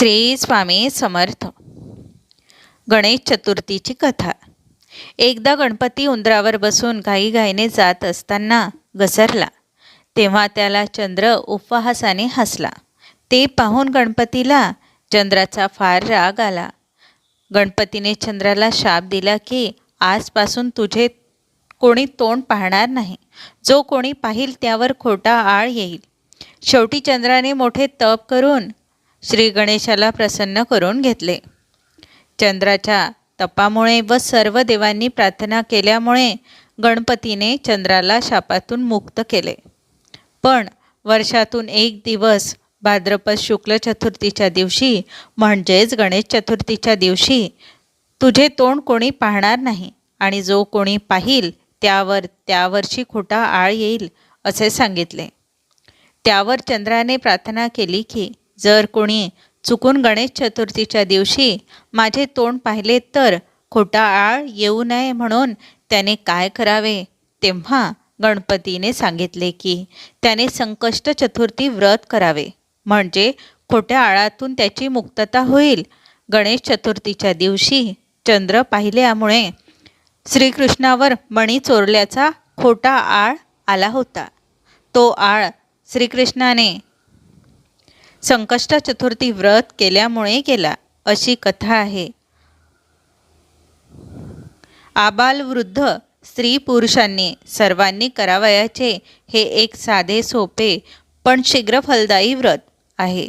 श्री स्वामी समर्थ. गणेश चतुर्थीची कथा. एकदा गणपती उंदरावर बसून घाईघाईने जात असताना घसरला. तेव्हा त्याला चंद्र उपहासाने हसला. ते पाहून गणपतीला चंद्राचा फार राग आला. गणपतीने चंद्राला शाप दिला की आजपासून तुझे कोणी तोंड पाहणार नाही. जो कोणी पाहिल त्यावर खोटा आळ येईल. शेवटी चंद्राने मोठे तप करून श्री गणेशाला प्रसन्न करून घेतले. चंद्राच्या तपामुळे व सर्व देवांनी प्रार्थना केल्यामुळे गणपतीने चंद्राला शापातून मुक्त केले. पण वर्षातून एक दिवस भाद्रपद शुक्ल चतुर्थीच्या दिवशी म्हणजेच गणेश चतुर्थीच्या दिवशी तुझे तोंड कोणी पाहणार नाही आणि जो कोणी पाहिल त्यावर त्यावर्षी खोटा आळ येईल असे सांगितले. त्यावर चंद्राने प्रार्थना केली की जर कोणी चुकून गणेश चतुर्थीच्या दिवशी माझे तोंड पाहिले तर खोटा आळ येऊ नये म्हणून त्याने काय करावे? तेव्हा गणपतीने सांगितले की त्याने संकष्ट चतुर्थी व्रत करावे. म्हणजे खोट्या आळातून त्याची मुक्तता होईल. गणेश चतुर्थीच्या दिवशी चंद्र पाहिल्यामुळे श्रीकृष्णावर मणी चोरल्याचा खोटा आळ आला होता. तो आळ श्रीकृष्णाने संकष्ट चतुर्थी व्रत केल्यामुळे केला अशी कथा आहे. आबाल वृद्ध स्त्री पुरुषांनी सर्वांनी करावयाचे हे एक साधे सोपे पण शीघ्र फलदायी व्रत आहे.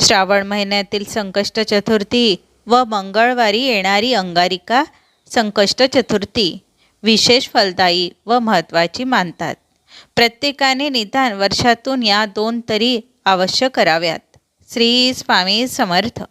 श्रावण महिन्यातील संकष्ट चतुर्थी व मंगळवारी येणारी अंगारिका संकष्ट चतुर्थी विशेष फलदायी व महत्त्वाची मानतात. प्रत्येकाने निदान वर्षातून या दोन तरी अवश्य कराव्यात. श्री स्वामी समर्थ.